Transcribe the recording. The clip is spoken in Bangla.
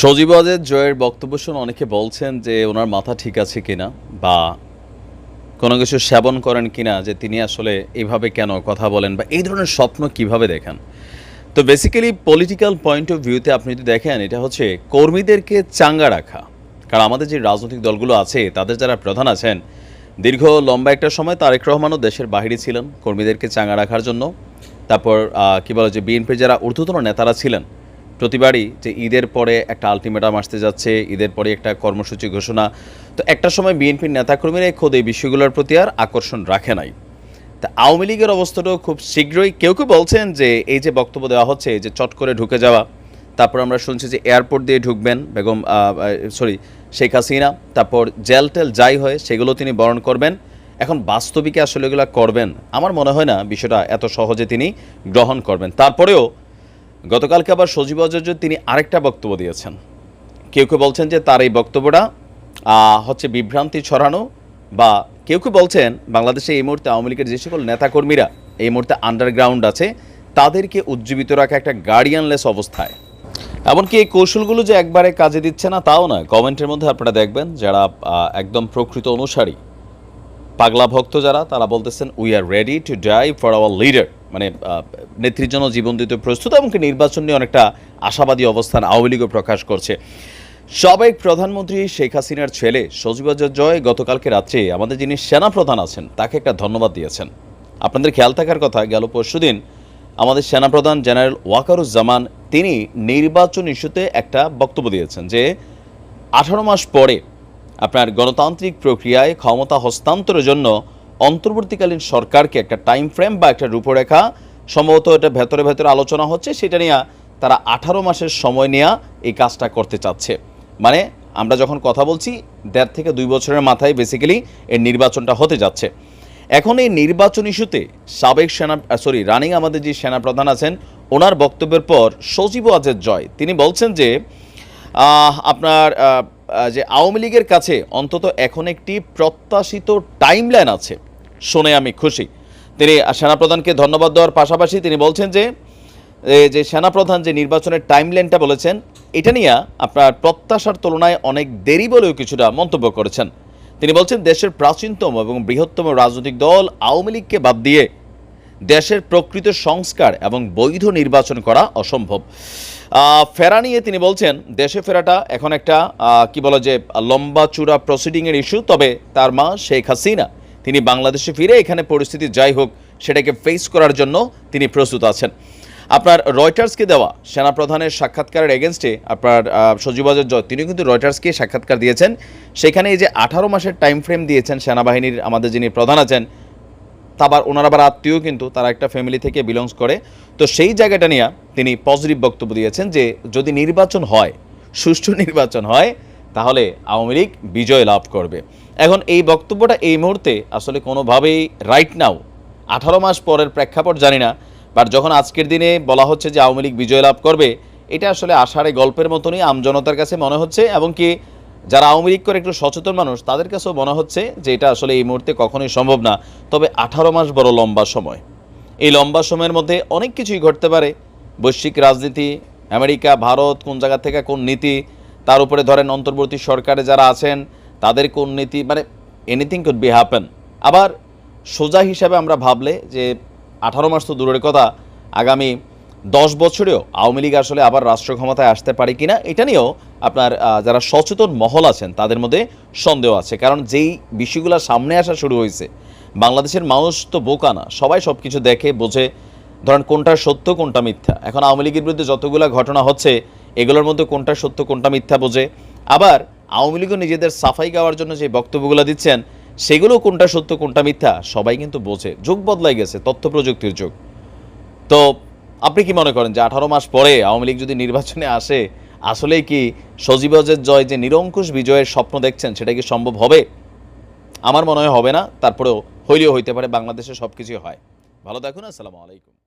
সজীব ওয়াজেদ, জয়ের বক্তব্য শুনে অনেকে বলছেন যে ওনার মাথা ঠিক আছে কিনা বা কোনো কিছু সেবন করেন কিনা, যে তিনি আসলে এভাবে কেন কথা বলেন বা এই ধরনের স্বপ্ন কীভাবে দেখেন। তো বেসিক্যালি পলিটিক্যাল পয়েন্ট অফ ভিউতে আপনি যদি দেখেন, এটা হচ্ছে কর্মীদেরকে চাঙ্গা রাখা। কারণ আমাদের যে রাজনৈতিক দলগুলো আছে, তাদের যারা প্রধান আছেন, দীর্ঘ লম্বা একটা সময় তারেক রহমানও দেশের বাহিরে ছিলেন কর্মীদেরকে চাঙ্গা রাখার জন্য। তারপর কি বলে যে বিএনপির যারা ঊর্ধ্বতন নেতারা ছিলেন প্রতিবারই যে ঈদের পরে একটা আলটিমেটাম আসতে যাচ্ছে, ঈদের পরে একটা কর্মসূচি ঘোষণা। তো একটা সময় বিএনপির নেতাকর্মীরা খোদ এই বিষয়গুলোর প্রতি আর আকর্ষণ রাখে নাই। তা আওয়ামী লীগের অবস্থাটাও খুব শীঘ্রই কেউ কেউ বলছেন যে এই যে বক্তব্য দেওয়া হচ্ছে যে চট করে ঢুকে যাওয়া, তারপর আমরা শুনছি যে এয়ারপোর্ট দিয়ে ঢুকবেন বেগম সরি, শেখ হাসিনা, তারপর জেল টেল যাই হয় সেগুলো তিনি বরণ করবেন। এখন বাস্তবিকে আসলে এগুলো করবেন, আমার মনে হয় না বিষয়টা এত সহজে তিনি গ্রহণ করবেন। তারপরেও গতকালকে আবার সজীব আচার্য তিনি আরেকটা বক্তব্য দিয়েছেন। কেউ কেউ বলছেন যে তার এই বক্তব্যটা হচ্ছে বিভ্রান্তি ছড়ানো বা কেউ কেউ বলছেন বাংলাদেশে এই মুহূর্তে আওয়ামী লীগের যে সকল নেতাকর্মীরা এই মুহূর্তে আন্ডারগ্রাউন্ড আছে, তাদেরকে উজ্জীবিত রাখা একটা গার্ডিয়ানলেস অবস্থায়। এমনকি এই কৌশলগুলো যে একবারে কাজে দিচ্ছে না, তাও না কমেন্টের মধ্যে আপনারা দেখবেন যারা একদম প্রকৃত অনুসারী, পাগলা ভক্ত যারা, তারা বলতেছেন we are ready to die for our leader মানে নেত্রীর জন্য জীবন দিতে প্রস্তুত এমনকি নির্বাচন নিয়ে অনেকটা আশাবাদী অবস্থান আওয়ামী লীগও প্রকাশ করছে। সাবেক প্রধানমন্ত্রী শেখ হাসিনার ছেলে সজীবাজার জয় গতকালকে রাত্রে আমাদের যিনি সেনাপ্রধান আছেন, তাকে একটা ধন্যবাদ দিয়েছেন। আপনাদের খেয়াল থাকার কথা, গেল পরশুদিন আমাদের সেনাপ্রধান জেনারেল ওয়াকারুজ্জামান তিনি নির্বাচন ইস্যুতে একটা বক্তব্য দিয়েছেন যে, আঠারো মাস পরে আপনার গণতান্ত্রিক প্রক্রিয়ায় ক্ষমতা হস্তান্তরের জন্য অন্তর্বর্তীকালীন সরকারকে একটা টাইম ফ্রেম বা একটা রূপরেখা, সম্ভবত এটা ভেতরে ভেতরে আলোচনা হচ্ছে, সেটা নিয়ে তারা আঠারো মাসের সময় নেওয়া এই কাজটা করতে চাচ্ছে। মানে আমরা যখন কথা বলছি, দেড় থেকে দুই বছরের মাথায় বেসিক্যালি এর নির্বাচনটা হতে যাচ্ছে। এখন এই নির্বাচন ইস্যুতে সাবেক সেনা সরি রানিং আমাদের যে সেনাপ্রধান আছেন, ওনার বক্তব্যের পর সজীব আজের জয়, তিনি বলছেন যে আপনার যে আওয়ামী লীগের কাছে অন্তত এখন একটি প্রত্যাশিত টাইমলাইন আছে। শুনে আমি খুশি। তিনি সেনাপ্রধানকে ধন্যবাদ দেওয়ার পাশাপাশি তিনি বলছেন যে যে সেনাপ্রধান যে নির্বাচনের টাইমলাইনটা বলেছেন, এটা নিয়ে আপনার প্রত্যাশার তুলনায় অনেক দেরি বলেও কিছুটা মন্তব্য করেছেন। তিনি বলছেন, দেশের প্রাচীনতম এবং বৃহত্তম রাজনৈতিক দল আওয়ামী লীগকে বাদ দিয়ে দেশের প্রকৃত সংস্কার এবং বৈধ নির্বাচন করা অসম্ভব। ফেরা নিয়ে তিনি বলছেন, দেশে ফেরাটা এখন একটা কি বলা যে, লম্বা চূড়া প্রসিডিংয়ের ইস্যু তবে তার মা শেখ হাসিনা তিনি বাংলাদেশে ফিরে এখানে পরিস্থিতি যাই হোক, সেটাকে ফেস করার জন্য তিনি প্রস্তুত আছেন। আপনার রয়টার্সকে দেওয়া সেনাপ্রধানের সাক্ষাৎকারের এগেনস্টে আপনার সজীবাজের জয় তিনি কিন্তু রয়টার্সকে সাক্ষাৎকার দিয়েছেন। সেখানে এই যে আঠারো মাসের টাইম ফ্রেম দিয়েছেন সেনাবাহিনীর আমাদের যিনি প্রধান আছেন, তাবার ওনার আবার আত্মীয় কিন্তু, তারা একটা ফ্যামিলি থেকে বিলংস করে। তো সেই জায়গাটা নিয়ে তিনি পজিটিভ বক্তব্য দিয়েছেন যে, যদি নির্বাচন হয়, সুষ্ঠু নির্বাচন হয় তাহলে আওয়ামী লীগ বিজয় লাভ করবে। এখন এই বক্তব্যটা এই মুহূর্তে আসলে কোনোভাবেই রাইট নাও আঠারো মাস পরের প্রেক্ষাপট জানি না বাট যখন আজকের দিনে বলা হচ্ছে যে আওয়ামী লীগ বিজয় লাভ করবে, এটা আসলে আষাঢ়ে গল্পের মতনই আমজনতার কাছে মনে হচ্ছে এবং কি যারা আওয়ামী লীগ করে একটু সচেতন মানুষ, তাদের কাছেও মনে হচ্ছে যে এটা আসলে এই মুহূর্তে কখনোই সম্ভব না। তবে আঠারো মাস বড় লম্বা সময়। এই লম্বা সময়ের মধ্যে অনেক কিছুই ঘটতে পারে। বৈশ্বিক রাজনীতি, আমেরিকা, ভারত, কোন জায়গা থেকে কোন নীতি তার উপরে ধরেন অন্তর্বর্তী সরকারে যারা আছেন, তাদের কোন নীতি মানে এনিথিং কুড বি হ্যাপেন আবার সোজা হিসাবে আমরা ভাবলে যে আঠারো মাস তো দূরের কথা, আগামী দশ বছরেও আওয়ামী লীগ আসলে আবার রাষ্ট্র ক্ষমতায় আসতে পারে কিনা, এটা নিয়েও আপনার যারা সচেতন মহল আছেন, তাদের মধ্যে সন্দেহ আছে। কারণ যেই বিষয়গুলো সামনে আসা শুরু হয়েছে, বাংলাদেশের মানুষ তো বোকা না, সবাই সব কিছু দেখে, বোঝে। ধরেন কোনটা সত্য, কোনটা মিথ্যা। এখন আওয়ামী লীগের বিরুদ্ধে যতগুলো ঘটনা হচ্ছে এগুলোর মধ্যে কোনটা সত্য, কোনটা মিথ্যা বোঝে। আবার আওয়ামী লীগও নিজেদের সাফাই গাওয়ার জন্য যে বক্তব্যগুলো দিচ্ছেন, সেগুলো কোনটা সত্য, কোনটা মিথ্যা, সবাই কিন্তু বোঝে। যুগ বদলাই গেছে, তথ্য প্রযুক্তির যুগ। তো আপনি কি মনে করেন যে আঠারো মাস পরে আওয়ামী লীগ যদি নির্বাচনে আসে, আসলেই কি সজীবজের জয় যে নিরঙ্কুশ বিজয়ের স্বপ্ন দেখছেন, সেটা কি সম্ভব হবে? আমার মনে হয় হবে না, তারপরেও হইলেও হইতে পারে, বাংলাদেশে সব কিছুই হয়। ভালো দেখুন আসসালামু আলাইকুম।